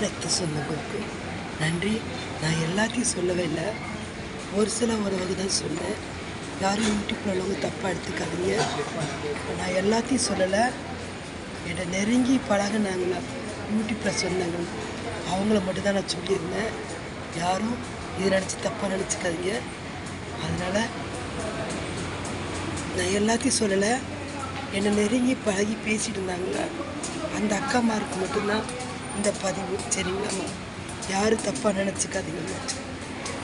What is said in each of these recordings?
அனைத்து சொந்தங்களுக்கும் நன்றி நான் எல்லாத்தையும் சொல்லவே இல்லை. ஒரு சில உறவுக்கு தான் சொன்னேன். யாரும் யூடியூப்பில் உள்ளவங்க தப்பாக எடுத்துக்காதீங்க. நான் எல்லாத்தையும் சொல்லலை. என்னை நெருங்கி பழகுனாங்களா? யூடியூப்பில் சொன்னாங்க அவங்கள மட்டும் தான் நான் சொல்லியிருந்தேன். யாரும் இது நினச்சி தப்பாக நினச்சிக்காதீங்க. அதனால் நான் எல்லாத்தையும் சொல்லலை. என்னை நெருங்கி பழகி பேசிட்டு இருந்தாங்களா? அந்த அக்காமாருக்கு மட்டும்தான் இந்த பதிவு சரிங்களாம்மா யாரும் தப்பாக நினச்சிக்காதீங்க.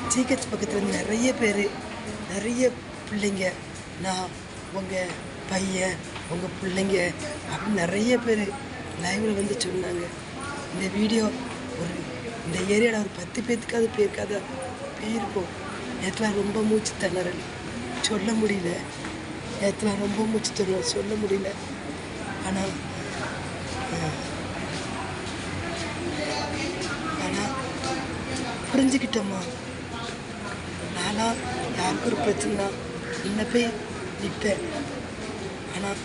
ஜிஹெச் பக்கத்தில் நிறைய பேர் நிறைய பிள்ளைங்க நான் உங்கள் பையன் உங்கள் பிள்ளைங்க அப்படின்னு நிறைய பேர் லைவில் வந்து சொன்னாங்க. இந்த வீடியோ ஒரு இந்த ஏரியாவில் ஒரு பத்து பேர்த்துக்காவது போயிருக்காத? போயிருப்போம். நேற்றுலாம் ரொம்ப மூச்சு திணறல். சொல்ல முடியல. நேற்றுலாம் ரொம்ப மூச்சு திணறல். சொல்ல முடியல. ஆனால் ஆனால் புரிஞ்சுக்கிட்டோம்மா நானா யாருக்கு ஒரு பிரச்சனை என்ன போய் நிற்பேன். ஆனால்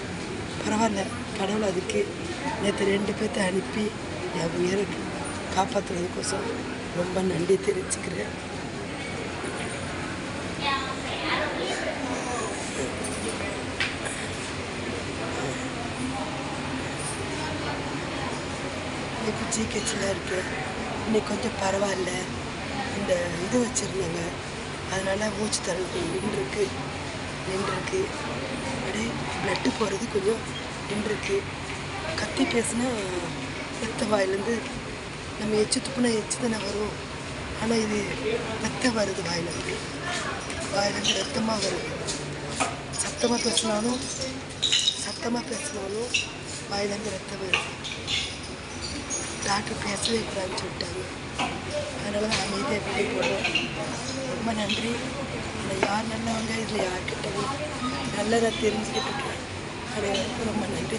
பரவாயில்ல கடவுள் அதுக்கு நேற்று ரெண்டு பேர்த்த அனுப்பி என் உயிரை காப்பாற்றுறதுக்கோசம் ரொம்ப நன்றி தெரிவிச்சுக்கிறேன். இன்னைக்கு ஜிஹெச்சில் இருக்கு இன்னைக்கு கொஞ்சம் பரவாயில்ல. இந்த இது வச்சுருந்தாங்க. அதனால் மூச்சு தள்ளி நின்றுருக்கு. நின்றுருக்கு. அப்படியே பிளட்டு போகிறது கொஞ்சம் நின்றுருக்கு. கத்தி பேசுனா ரத்த வாயிலேருந்து நம்ம எச்சு துப்புனா எச்சு தானே வரும். ஆனால் இது ரத்தம் வருது வாயிலேருந்து வாயிலேருந்து ரத்தமாக வருது. சத்தமாக பேசினாலும் சத்தமாக பேசினாலும் வாயிலேருந்து ரத்தம் வருது. டாக்டர் பேசவே கூடாதுன்னு சொல்லிட்டாங்க. அதனால தான் ரொம்ப நன்றி. இதில் யார் நல்லவங்க இதில் யார்கிட்ட கிட்டவும் நல்லதாக தெரிஞ்சுக்கிட்டு இருக்கேன் அனைவருக்கும் ரொம்ப நன்றி